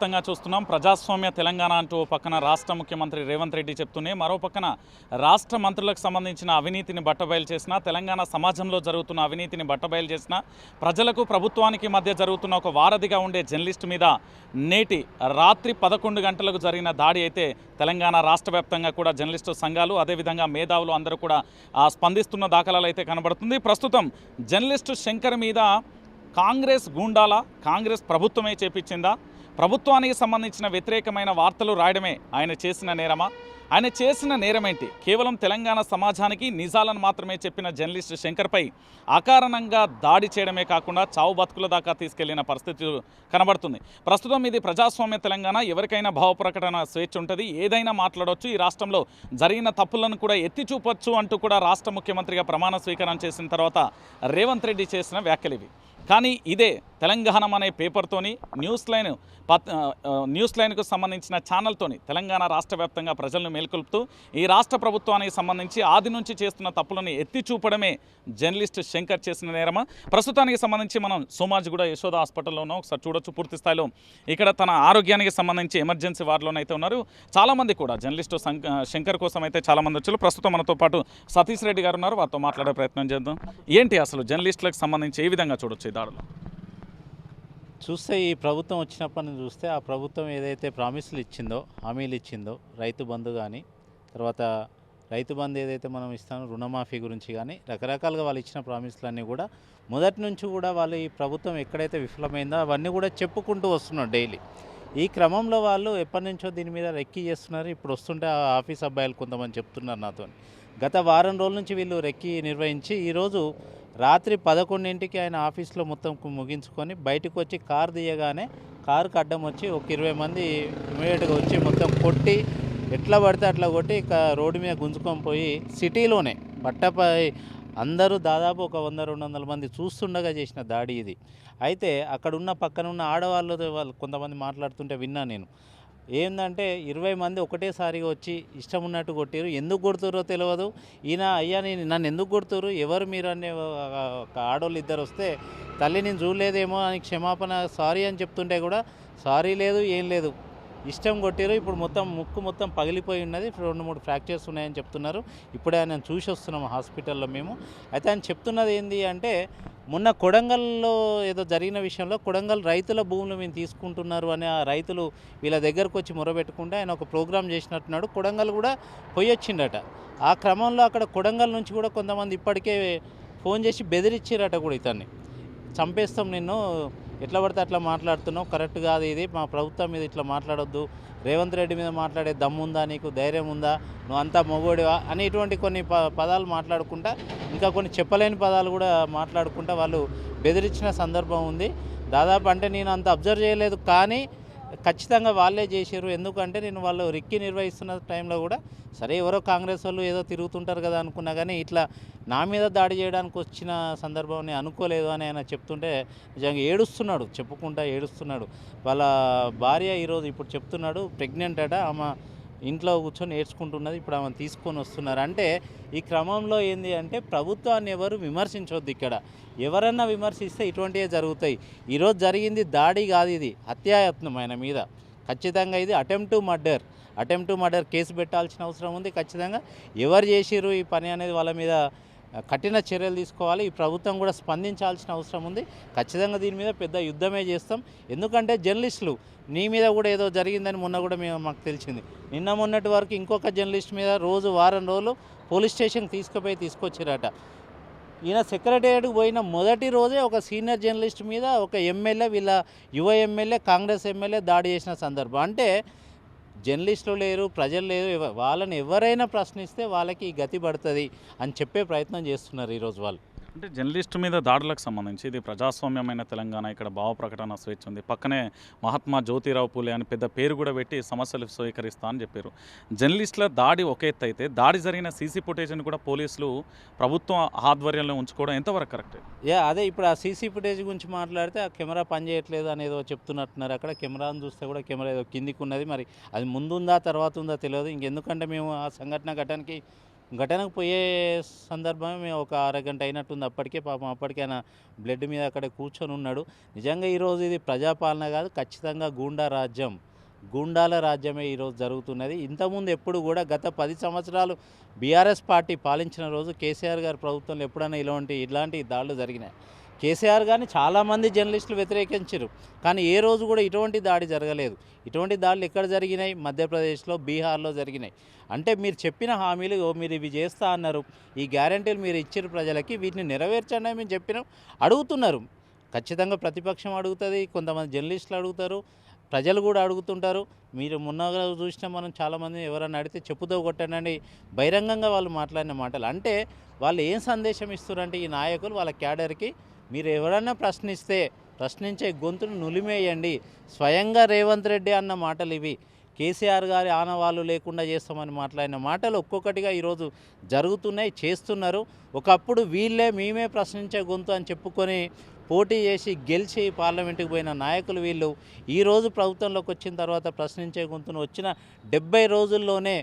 వ్యాప్తంగా చూస్తున్నాం. ప్రజాస్వామ్య తెలంగాణ అంటూ ఓ పక్కన రాష్ట్ర ముఖ్యమంత్రి రేవంత్ రెడ్డి చెప్తూనే మరో పక్కన రాష్ట్ర మంత్రులకు సంబంధించిన అవినీతిని బట్టబయలు చేసిన తెలంగాణ సమాజంలో జరుగుతున్న అవినీతిని బట్టబయలు చేసిన ప్రజలకు ప్రభుత్వానికి మధ్య జరుగుతున్న ఒక వారధిగా ఉండే జర్నలిస్ట్ మీద నేటి రాత్రి పదకొండు గంటలకు జరిగిన దాడి అయితే తెలంగాణ రాష్ట్ర వ్యాప్తంగా కూడా జర్నలిస్టు సంఘాలు అదేవిధంగా మేధావులు అందరూ కూడా స్పందిస్తున్న దాఖలాలు అయితే కనబడుతుంది. ప్రస్తుతం జర్నలిస్టు శంకర్ మీద కాంగ్రెస్ గూండాల కాంగ్రెస్ ప్రభుత్వమే చేపించిందా? ప్రభుత్వానికి సంబంధించిన వ్యతిరేకమైన వార్తలు రాయడమే ఆయన చేసిన నేరమా? ఆయన చేసిన నేరమేంటి? కేవలం తెలంగాణ సమాజానికి నిజాలను మాత్రమే చెప్పిన జర్నలిస్ట్ శంకర్పై అకారణంగా దాడి చేయడమే కాకుండా చావు బతుకుల దాకా తీసుకెళ్ళిన పరిస్థితి కనబడుతుంది. ప్రస్తుతం ఇది ప్రజాస్వామ్య తెలంగాణ. ఎవరికైనా భావ ప్రకటన స్వేచ్ఛ ఉంటుంది. ఏదైనా మాట్లాడవచ్చు ఈ రాష్ట్రంలో జరిగిన తప్పులను కూడా ఎత్తి చూపొచ్చు అంటూ కూడా రాష్ట్ర ముఖ్యమంత్రిగా ప్రమాణ స్వీకారం చేసిన తర్వాత రేవంత్ రెడ్డి చేసిన వ్యాఖ్యలు ఇవి. కానీ ఇదే తెలంగాణ అనే పేపర్తోని న్యూస్ లైన్ పత్ న్యూస్ లైన్కు సంబంధించిన ఛానల్తోని తెలంగాణ రాష్ట్ర వ్యాప్తంగా ప్రజలను మేల్కొల్పుతూ ఈ రాష్ట్ర ప్రభుత్వానికి సంబంధించి ఆది నుంచి చేస్తున్న తప్పులను ఎత్తి చూపడమే జర్నలిస్ట్ శంకర్ చేసిన నేరమా. ప్రస్తుతానికి సంబంధించి మనం సోమాజిగూడ యశోద హాస్పిటల్లో ఉన్నాం. ఒకసారి చూడొచ్చు పూర్తి స్థాయిలో. ఇక్కడ తన ఆరోగ్యానికి సంబంధించి ఎమర్జెన్సీ వార్డులోనైతే ఉన్నారు. చాలామంది కూడా జర్నలిస్టు సం- శంకర్ కోసం అయితే చాలామంది వచ్చారు. ప్రస్తుతం మనతో పాటు సతీష్ రెడ్డి గారు ఉన్నారు. వారితో మాట్లాడే ప్రయత్నం చేద్దాం. ఏంటి అసలు జర్నలిస్టులకు సంబంధించి ఏ విధంగా చూడొచ్చు ఈ దాడులు చూస్తే ఈ ప్రభుత్వం వచ్చినప్పటి నుంచి చూస్తే ఆ ప్రభుత్వం ఏదైతే ప్రామిస్లు ఇచ్చిందో హామీలు ఇచ్చిందో రైతు బంధు కానీ తర్వాత రైతు బంధు ఏదైతే మనం ఇస్తామో రుణమాఫీ గురించి కానీ రకరకాలుగా వాళ్ళు ఇచ్చిన ప్రామిస్లన్నీ కూడా మొదటి నుంచి కూడా వాళ్ళు ఈ ప్రభుత్వం ఎక్కడైతే విఫలమైందో అవన్నీ కూడా చెప్పుకుంటూ వస్తున్నారు డైలీ. ఈ క్రమంలో వాళ్ళు ఎప్పటి నుంచో దీని మీద రెక్కి చేస్తున్నారు. ఇప్పుడు వస్తుంటే ఆ ఆఫీస్ అబ్బాయిలు కొంతమంది చెప్తున్నారు నాతో గత వారం రోజుల నుంచి వీళ్ళు రెక్కి నిర్వహించి ఈరోజు రాత్రి పదకొండింటికి ఆయన ఆఫీస్లో మొత్తం కు- ముగించుకొని బయటకు వచ్చి కారు తీయగానే కారుకు అడ్డం వచ్చి ఒక ఇరవై మంది ఇమీడియట్గా వచ్చి మొత్తం కొట్టి ఎట్లా పడితే అట్లా కొట్టి ఇక రోడ్డు మీద గుంజుకొని పోయి సిటీలోనే బట్టపై అందరూ దాదాపు ఒక వంద రెండు వందల మంది చూస్తుండగా చేసిన దాడి ఇది. అయితే అక్కడ ఉన్న పక్కన ఉన్న ఆడవాళ్ళు వాళ్ళు కొంతమంది మాట్లాడుతుంటే విన్నా నేను. ఏంటంటే ఇరవై మంది ఒకటేసారిగా వచ్చి ఇష్టం ఉన్నట్టు కొట్టారు. ఎందుకు కొడుతురో తెలియదు ఈయన అయ్యా నేను నన్ను ఎందుకు కొడుతురు ఎవరు మీరు అనే ఒక ఆడవాళ్ళు ఇద్దరు వస్తే తల్లి నేను చూడలేదేమో అని క్షమాపణ సారీ అని చెప్తుంటే కూడా సారీ లేదు ఏం లేదు. ఇష్టం కొట్టారు. ఇప్పుడు మొత్తం ముక్కు మొత్తం పగిలిపోయి ఉన్నది. రెండు మూడు ఫ్రాక్చర్స్ ఉన్నాయని చెప్తున్నారు. ఇప్పుడే ఆయన చూసి వస్తున్నాము హాస్పిటల్లో మేము. అయితే ఆయన చెప్తున్నది ఏంటి అంటే మొన్న కొడంగల్లో ఏదో జరిగిన విషయంలో కొడంగల్ రైతుల భూములు మేము తీసుకుంటున్నారు అని ఆ రైతులు వీళ్ళ దగ్గరకు వచ్చి మొరబెట్టుకుంటే ఆయన ఒక ప్రోగ్రామ్ చేసినట్టున్నాడు. కొడంగల్ కూడా పోయి వచ్చిండట ఆ క్రమంలో అక్కడ కొడంగల్ నుంచి కూడా కొంతమంది ఇప్పటికే ఫోన్ చేసి బెదిరించారట కూడా ఇతన్ని. చంపేస్తాం నిన్ను. ఎట్లా పడితే అట్లా మాట్లాడుతున్నావు. కరెక్ట్ కాదు ఇది. మా ప్రభుత్వం మీద ఇట్లా మాట్లాడొద్దు. రేవంత్ రెడ్డి మీద మాట్లాడే దమ్ముందా నీకు? ధైర్యం ఉందా? నువ్వు అంతా మొగోడివా? అనేటువంటి కొన్ని ప పదాలు మాట్లాడుకుంటా ఇంకా కొన్ని చెప్పలేని పదాలు కూడా మాట్లాడుకుంటా వాళ్ళు బెదిరించిన సందర్భం ఉంది. దాదాపు అంటే నేను అంత అబ్జర్వ్ చేయలేదు. కానీ ఖచ్చితంగా వాళ్ళే చేసారు ఎందుకంటే నేను వాళ్ళు రిక్కి నిర్వహిస్తున్న టైంలో కూడా సరే ఎవరో కాంగ్రెస్ వాళ్ళు ఏదో తిరుగుతుంటారు కదా అనుకున్నా కానీ ఇట్లా నా మీద దాడి చేయడానికి వచ్చిన సందర్భం నేను అనుకోలేదు అని ఆయన చెప్తుంటే నిజంగా ఏడుస్తున్నాడు చెప్పుకుంటా ఏడుస్తున్నాడు. వాళ్ళ భార్య ఈరోజు ఇప్పుడు చెప్తున్నాడు ప్రెగ్నెంట్ అట. ఆమె ఇంట్లో కూర్చొని నేర్చుకుంటున్నది ఇప్పుడు ఆమె తీసుకొని వస్తున్నారు. అంటే ఈ క్రమంలో ఏంది అంటే ప్రభుత్వాన్ని ఎవరు విమర్శించవద్దు ఇక్కడ. ఎవరన్నా విమర్శిస్తే ఇటువంటివే జరుగుతాయి. ఈరోజు జరిగింది దాడి కాదు ఇది హత్యాయత్నం ఆయన మీద. ఖచ్చితంగా ఇది attempt murder attempt murder case పెట్టాల్సిన అవసరం ఉంది ఖచ్చితంగా. ఎవరు చేసిర్రు ఈ పని అనేది వాళ్ళ మీద కఠిన చర్యలు తీసుకోవాలి. ఈ ప్రభుత్వం కూడా స్పందించాల్సిన అవసరం ఉంది. ఖచ్చితంగా దీని మీద పెద్ద యుద్ధమే చేస్తాం. ఎందుకంటే జర్నలిస్టులు నీ మీద కూడా ఏదో జరిగిందని మొన్న కూడా మేము మాకు తెలిసింది. నిన్న మొన్నటి వరకు ఇంకొక జర్నలిస్ట్ మీద రోజు వారం రోజులు పోలీస్ స్టేషన్కి తీసుకుపోయి తీసుకొచ్చారట. ఈయన సెక్రటేరియట్కి పోయిన మొదటి రోజే ఒక సీనియర్ జర్నలిస్ట్ మీద ఒక ఎమ్మెల్యే వీళ్ళ యువ ఎమ్మెల్యే కాంగ్రెస్ ఎమ్మెల్యే దాడి చేసిన సందర్భం. అంటే జర్నలిస్టులు లేరు ప్రజలు లేరు వాళ్ళని ఎవరైనా ప్రశ్నిస్తే వాళ్ళకి గతి పడుతుంది అని చెప్పే ప్రయత్నం చేస్తున్నారు ఈరోజు వాళ్ళు. అంటే జర్నలిస్ట్ మీద దాడులకు సంబంధించి ఇది ప్రజాస్వామ్యమైన తెలంగాణ ఇక్కడ భావ ప్రకటన స్వేచ్ఛ ఉంది. పక్కనే మహాత్మా జ్యోతిరావు పూలే అని పెద్ద పేరు కూడా పెట్టి సమస్యలు స్వీకరిస్తా అని చెప్పారు. జర్నలిస్టుల దాడి ఒక ఎత్తు అయితే దాడి జరిగిన సీసీ ఫుటేజ్ని కూడా పోలీసులు ప్రభుత్వం ఆధ్వర్యంలో ఉంచుకోవడం ఎంతవరకు కరెక్ట్? యా అదే ఇప్పుడు ఆ సీసీ ఫుటేజ్ గురించి మాట్లాడితే ఆ కెమెరా పనిచేయట్లేదు అని ఏదో చెప్తున్నట్టున్నారు. అక్కడ కెమెరాను చూస్తే కూడా కెమెరా ఏదో కిందికి ఉన్నది. మరి అది ముందుందా తర్వాత ఉందా తెలియదు. ఇంకెందుకంటే మేము ఆ సంఘటన ఘటానికి ఘటనకు పోయే సందర్భమే మేము ఒక అరగంట అయినట్టుంది. అప్పటికే పాపం అప్పటికే ఆయన బ్లడ్ మీద అక్కడ కూర్చొని ఉన్నాడు. నిజంగా ఈరోజు ఇది ప్రజాపాలన కాదు ఖచ్చితంగా గూండా రాజ్యం గూండాల రాజ్యమే ఈరోజు జరుగుతున్నది. ఇంతకుముందు ఎప్పుడు కూడా గత పది సంవత్సరాలు బీఆర్ఎస్ పార్టీ పాలించిన రోజు కేసీఆర్ గారి ప్రభుత్వంలో ఎప్పుడైనా ఇలాంటి ఇలాంటి దాడులు జరిగినాయి. కేసీఆర్ కానీ చాలామంది జర్నలిస్టులు వ్యతిరేకించారు కానీ ఏ రోజు కూడా ఇటువంటి దాడి జరగలేదు. ఇటువంటి దాడులు ఎక్కడ జరిగినాయి? మధ్యప్రదేశ్లో బీహార్లో జరిగినాయి. అంటే మీరు చెప్పిన హామీలు "ఓ, మీరు ఇవి చేస్తా అన్నారు. ఈ గ్యారంటీలు మీరు ఇచ్చిన ప్రజలకి వీటిని నెరవేర్చండి మేము చెప్పినాం. అడుగుతున్నారు. ఖచ్చితంగా ప్రతిపక్షం అడుగుతుంది కొంతమంది జర్నలిస్టులు అడుగుతారు ప్రజలు కూడా అడుగుతుంటారు. మీరు మొన్న చూసిన మనం చాలామంది ఎవరైనా అడిగితే చెప్పుతో కొట్టండి బహిరంగంగా వాళ్ళు మాట్లాడిన మాటలు. అంటే వాళ్ళు ఏం సందేశం ఇస్తున్నారంటే ఈ నాయకులు వాళ్ళ క్యాడర్కి మీరు ఎవరైనా ప్రశ్నిస్తే ప్రశ్నించే గొంతును నులిమేయండి. స్వయంగా రేవంత్ రెడ్డి అన్న మాటలు ఇవి. కేసీఆర్ గారి ఆనవాళ్ళు లేకుండా చేస్తామని మాట్లాడిన మాటలు ఒక్కొక్కటిగా ఈరోజు జరుగుతున్నాయి చేస్తున్నారు. ఒకప్పుడు వీళ్ళే మేమే ప్రశ్నించే గొంతు అని చెప్పుకొని పోటీ చేసి గెలిచి పార్లమెంటుకు పోయిన నాయకులు వీళ్ళు. ఈరోజు ప్రభుత్వంలోకి వచ్చిన తర్వాత ప్రశ్నించే గొంతును వచ్చిన డెబ్బై రోజుల్లోనే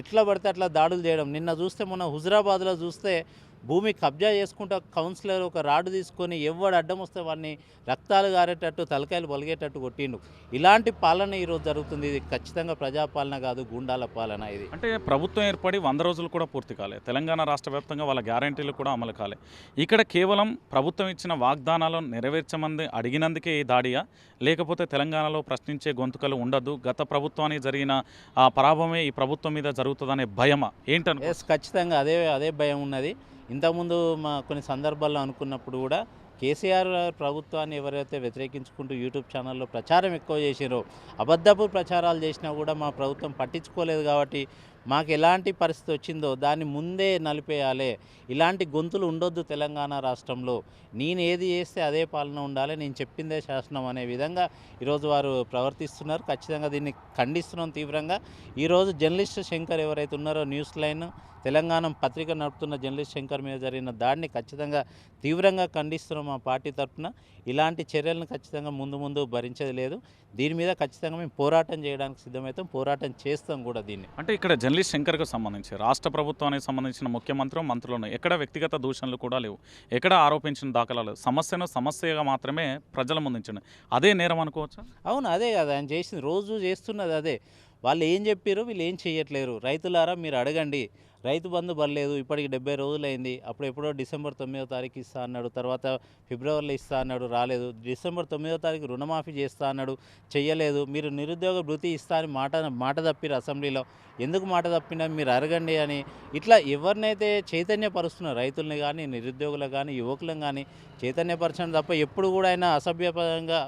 ఎట్లా పడితే అట్లా దాడులు చేయడం. నిన్న చూస్తే మొన్న హుజరాబాద్లో చూస్తే భూమి కబ్జా చేసుకుంటూ కౌన్సిలర్ ఒక రాడు తీసుకొని ఎవడు అడ్డం వస్తే వాడిని రక్తాలు గారేటట్టు తలకాయలు పొలిగేటట్టు కొట్టిండు. ఇలాంటి పాలన ఈరోజు జరుగుతుంది. ఇది ఖచ్చితంగా ప్రజాపాలన కాదు గుండాల పాలన ఇది. అంటే ప్రభుత్వం ఏర్పడి వంద రోజులు కూడా పూర్తి కాలే. తెలంగాణ రాష్ట్ర వ్యాప్తంగా వాళ్ళ గ్యారంటీలు కూడా అమలు కాలే. ఇక్కడ కేవలం ప్రభుత్వం ఇచ్చిన వాగ్దానాలను నెరవేర్చమంది అడిగినందుకే ఈ దాడియా? లేకపోతే తెలంగాణలో ప్రశ్నించే గొంతుకలు ఉండదు? గత ప్రభుత్వానికి జరిగిన ఆ పరాభవమే ఈ ప్రభుత్వం మీద జరుగుతుందనే భయమా? ఏంటను ఎస్ ఖచ్చితంగా అదే అదే భయం ఉన్నది. ఇంతకుముందు మా కొన్ని సందర్భాల్లో అనుకున్నప్పుడు కూడా కేసీఆర్ ప్రభుత్వాన్ని ఎవరైతే వ్యతిరేకించుకుంటూ యూట్యూబ్ ఛానల్లో ప్రచారం ఎక్కువ చేసిరో అబద్ధపు ప్రచారాలు చేసినా కూడా మా ప్రభుత్వం పట్టించుకోలేదు కాబట్టి మాకు ఎలాంటి పరిస్థితి వచ్చిందో దాన్ని ముందే నలిపేయాలి. ఇలాంటి గొంతులు ఉండొద్దు తెలంగాణ రాష్ట్రంలో. నేను ఏది చేస్తే అదే పాలన ఉండాలి నేను చెప్పిందే శాసనం అనే విధంగా ఈరోజు వారు ప్రవర్తిస్తున్నారు. ఖచ్చితంగా దీన్ని ఖండిస్తున్నాం తీవ్రంగా. ఈరోజు జర్నలిస్ట్ శంకర్ ఎవరైతే ఉన్నారో న్యూస్ లైన్ తెలంగాణ పత్రిక నడుపుతున్న జర్నలిస్ట్ శంకర్ మీద జరిగిన దాడిని ఖచ్చితంగా తీవ్రంగా ఖండిస్తున్నాం మా పార్టీ తరఫున ఇలాంటి చర్యలను ఖచ్చితంగా ముందు ముందు భరించేది లేదు. దీని మీద ఖచ్చితంగా మేము పోరాటం చేయడానికి సిద్ధమవుతాం. పోరాటం చేస్తాం కూడా దీన్ని. అంటే ఇక్కడ జర్నలిస్ట్ శంకర్కు సంబంధించి రాష్ట్ర ప్రభుత్వానికి సంబంధించిన ముఖ్యమంత్రి మంత్రులను ఎక్కడ వ్యక్తిగత దూషణలు కూడా లేవు. ఎక్కడ ఆరోపించిన దాఖలాలు? సమస్యను సమస్యగా మాత్రమే ప్రజల ముందుంచండి అదే నేరం అనుకోవచ్చా? అవును అదే కదా ఆయన చేసింది. రోజు చేస్తున్నది అదే. వాళ్ళు ఏం చెప్పారు వీళ్ళు ఏం చేయట్లేరు రైతులారా మీరు అడగండి. రైతు బంధు పర్లేదు ఇప్పటికి డెబ్బై రోజులైంది. అప్పుడు ఎప్పుడో డిసెంబర్ తొమ్మిదో తారీఖు ఇస్తా అన్నాడు. తర్వాత ఫిబ్రవరిలో ఇస్తా అన్నాడు రాలేదు. డిసెంబర్ తొమ్మిదో తారీఖు రుణమాఫీ చేస్తా అన్నాడు చేయలేదు మీరు నిరుద్యోగ భృతి ఇస్తా అని మాట మాట తప్పిరు అసెంబ్లీలో. ఎందుకు మాట తప్పినా మీరు అడగండి అని. ఇట్లా ఎవరినైతే చైతన్యపరుస్తున్నారు రైతుల్ని కానీ నిరుద్యోగులు కానీ యువకులను కానీ చైతన్యపరచడం తప్ప ఎప్పుడు కూడా ఆయన అసభ్యపరంగా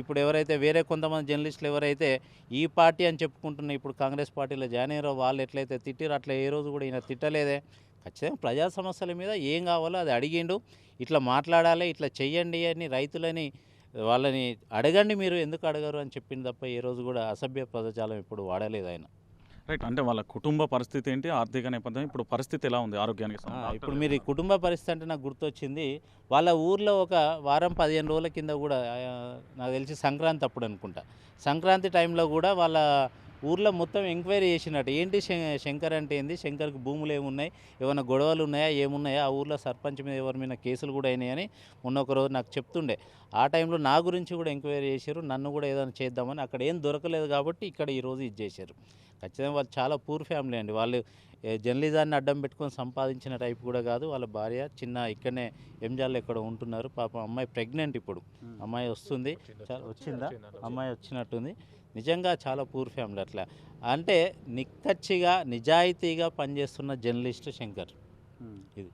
ఇప్పుడు ఎవరైతే వేరే కొంతమంది జర్నలిస్టులు ఎవరైతే ఈ పార్టీ అని చెప్పుకుంటున్న ఇప్పుడు కాంగ్రెస్ పార్టీలో జాయిన్ అయ్యారో వాళ్ళు ఎట్లయితే తిట్టిరో అట్లా ఏ రోజు కూడా ఈయన తిట్టలేదే. ఖచ్చితంగా ప్రజా సమస్యల మీద ఏం కావాలో అది అడిగిండు. ఇట్లా మాట్లాడాలి ఇట్లా చెయ్యండి అని రైతులని వాళ్ళని అడగండి మీరు ఎందుకు అడగరు అని చెప్పింది తప్ప ఏ రోజు కూడా అసభ్య పదజాలం ఇప్పుడు వాడలేదు ఆయన. రైట్ అంటే వాళ్ళ కుటుంబ పరిస్థితి ఏంటి? ఆర్థిక నేపథ్యం. ఇప్పుడు పరిస్థితి ఎలా ఉంది ఆరోగ్యానికి? ఇప్పుడు మీరు ఈ కుటుంబ పరిస్థితి అంటే నాకు గుర్తొచ్చింది. వాళ్ళ ఊర్లో ఒక వారం పదిహేను రోజుల కింద కూడా నాకు తెలిసి సంక్రాంతి అప్పుడు అనుకుంటా. సంక్రాంతి టైంలో కూడా వాళ్ళ ఊర్లో మొత్తం ఎంక్వైరీ చేసినట్టు. ఏంటి శంకర్ అంటే ఏంది? శంకర్కి భూములు ఏమున్నాయి ఏమైనా గొడవలు ఉన్నాయా? ఏమున్నాయా? ఆ ఊర్లో సర్పంచ్ మీద ఎవరి మీద కేసులు కూడా అయినాయని మొన్న ఒక రోజు నాకు చెప్తుండే. ఆ టైంలో నా గురించి కూడా ఎంక్వైరీ చేశారు. నన్ను కూడా ఏదైనా చేద్దామని. అక్కడ ఏం దొరకలేదు కాబట్టి ఇక్కడ ఈరోజు ఇది చేశారు. ఖచ్చితంగా వాళ్ళు చాలా పూర్ ఫ్యామిలీ అండి. వాళ్ళు జర్నలిజాన్ని అడ్డం పెట్టుకొని సంపాదించిన టైప్ కూడా కాదు. వాళ్ళ భార్య చిన్న ఇక్కడనే ఎంజాల్లో ఎక్కడ ఉంటున్నారు. పాపం అమ్మాయి ప్రెగ్నెంట్ ఇప్పుడు. అమ్మాయి వస్తుంది. చా- వచ్చిందా? అమ్మాయి వచ్చినట్టుంది. నిజంగా చాలా పూర్ ఫ్యామిలీ అట్లా. అంటే నిక్కచ్చిగా నిజాయితీగా పనిచేస్తున్న జర్నలిస్ట్ శంకర్. ఇది.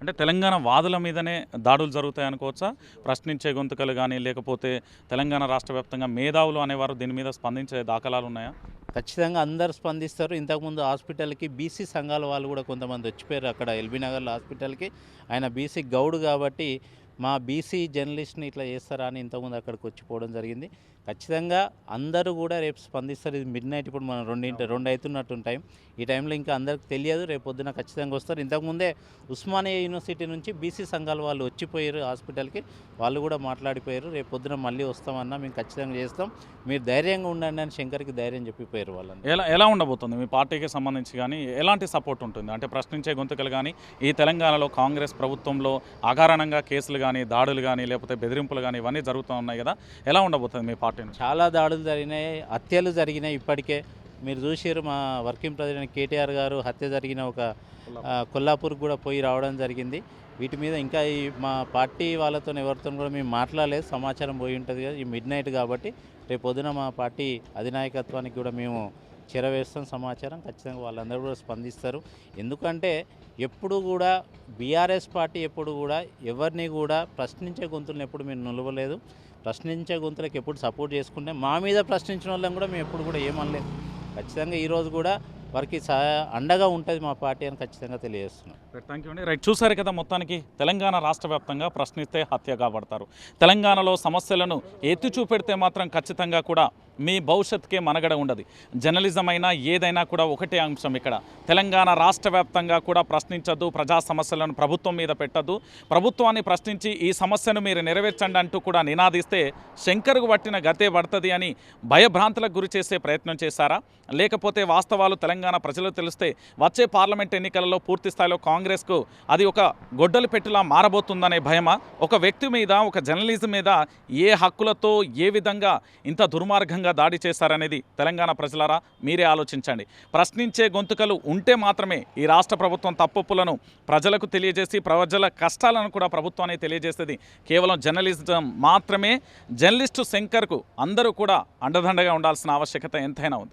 అంటే తెలంగాణ వాదుల మీదనే దాడులు జరుగుతాయి అనుకోవచ్చా? ప్రశ్నించే గొంతుకలు కానీ లేకపోతే తెలంగాణ రాష్ట్ర వ్యాప్తంగా మేధావులు అనేవారు దీని మీద స్పందించే దాఖలాలు ఉన్నాయా? ఖచ్చితంగా అందరు స్పందిస్తారు. ఇంతకుముందు హాస్పిటల్కి బీసీ సంఘాల వాళ్ళు కూడా కొంతమంది వచ్చిపోయారు అక్కడ ఎల్బీ నగర్లో హాస్పిటల్కి. ఆయన బీసీ గౌడ్ కాబట్టి మా బీసీ జర్నలిస్ట్ని ఇట్లా చేస్తారా అని ఇంతకుముందు అక్కడికి వచ్చిపోవడం జరిగింది. ఖచ్చితంగా అందరూ కూడా రేపు స్పందిస్తారు. ఇది మిడ్ నైట్ ఇప్పుడు మనం రెండింటి రెండు అవుతున్నట్టు టైం ఈ టైంలో ఇంకా అందరికి తెలియదు. రేపు పొద్దున ఖచ్చితంగా వస్తారు. ఇంతకుముందే ఉస్మానియా యూనివర్సిటీ నుంచి బీసీ సంఘాల వాళ్ళు వచ్చిపోయారు హాస్పిటల్కి. వాళ్ళు కూడా మాట్లాడిపోయారు. రేపు పొద్దున మళ్ళీ వస్తామన్నా మేము ఖచ్చితంగా చేస్తాం. మీరు ధైర్యంగా ఉండండి అని శంకర్కి ధైర్యం చెప్పిపోయారు వాళ్ళని ఎలా ఎలా ఉండబోతుంది? మీ పార్టీకి సంబంధించి కానీ ఎలాంటి సపోర్ట్ ఉంటుంది? అంటే ప్రశ్నించే గొంతుకలు కానీ ఈ తెలంగాణలో కాంగ్రెస్ ప్రభుత్వంలో అకారణంగా కేసులు కానీ దాడులు కానీ లేకపోతే బెదిరింపులు కానీ ఇవన్నీ జరుగుతూ ఉన్నాయి కదా. ఎలా ఉండబోతుంది మీ పార్టీ నుంచి చాలా దాడులు జరిగినాయి హత్యలు జరిగినాయి ఇప్పటికే. మీరు చూసారు మా వర్కింగ్ ప్రెసిడెంట్ కేటీఆర్ గారు హత్య జరిగిన ఒక కొల్లాపూర్. కూడా పోయి రావడం జరిగింది. వీటి మీద ఇంకా ఈ మా పార్టీ వాళ్ళతో ఎవరితో కూడా మేము మాట్లాడలేదు. సమాచారం పోయి ఉంటుంది కదా ఈ మిడ్ నైట్ కాబట్టి రేపు పొద్దున మా పార్టీ అధినాయకత్వానికి కూడా మేము చేరవేస్తాం సమాచారం ఖచ్చితంగా వాళ్ళందరూ కూడా స్పందిస్తారు. ఎందుకంటే ఎప్పుడు కూడా బీఆర్ఎస్ పార్టీ ఎప్పుడు కూడా ఎవరిని కూడా ప్రశ్నించే గొంతులను ఎప్పుడు మేము నిలవలేదు. ప్రశ్నించే గొంతులకు ఎప్పుడు సపోర్ట్ చేసుకుంటే మా మీద ప్రశ్నించిన వాళ్ళని కూడా మేము ఎప్పుడు కూడా ఏమనలేదు. ఖచ్చితంగా ఈరోజు కూడా వారికి సహా అండగా ఉంటుంది మా పార్టీ అని ఖచ్చితంగా తెలియజేస్తున్నాం. థ్యాంక్ యూ అండి. రైట్ చూసారు కదా మొత్తానికి తెలంగాణ రాష్ట్ర వ్యాప్తంగా ప్రశ్నిస్తే హత్య కాబడతారు. తెలంగాణలో సమస్యలను ఎత్తి చూపెడితే మాత్రం ఖచ్చితంగా కూడా మీ భవిష్యత్తుకే మనగడ ఉండదు. జర్నలిజం అయినా ఏదైనా కూడా ఒకటే అంశం ఇక్కడ. తెలంగాణ రాష్ట్ర వ్యాప్తంగా కూడా ప్రశ్నించద్దు ప్రజా సమస్యలను ప్రభుత్వం మీద పెట్టద్దు. ప్రభుత్వాన్ని ప్రశ్నించి ఈ సమస్యను మీరు నెరవేర్చండి అంటూ కూడా నినాదిస్తే శంకర్కు పట్టిన గతే పడుతుంది అని భయభ్రాంతులకు గురి చేసే ప్రయత్నం చేశారా? లేకపోతే వాస్తవాలు తెలంగాణ ప్రజలు తెలిస్తే వచ్చే పార్లమెంట్ ఎన్నికలలో పూర్తి స్థాయిలో కాంగ్రెస్కు అది ఒక గొడ్డలు పెట్టులా మారబోతుందనే భయమా? ఒక వ్యక్తి మీద ఒక జర్నలిజం మీద ఏ హక్కులతో ఏ విధంగా ఇంత దుర్మార్గంగా దాడి చేశారనేది తెలంగాణ ప్రజలారా మీరే ఆలోచించండి. ప్రశ్నించే గొంతుకలు ఉంటే మాత్రమే ఈ రాష్ట్ర ప్రభుత్వం తప్పులను ప్రజలకు తెలియజేసి ప్రజల కష్టాలను కూడా ప్రభుత్వానికి తెలియజేసేది. కేవలం జర్నలిజం మాత్రమే. జర్నలిస్టు శంకర్కు అందరూ కూడా అండదండగా ఉండాల్సిన ఆవశ్యకత ఎంతైనా ఉంది.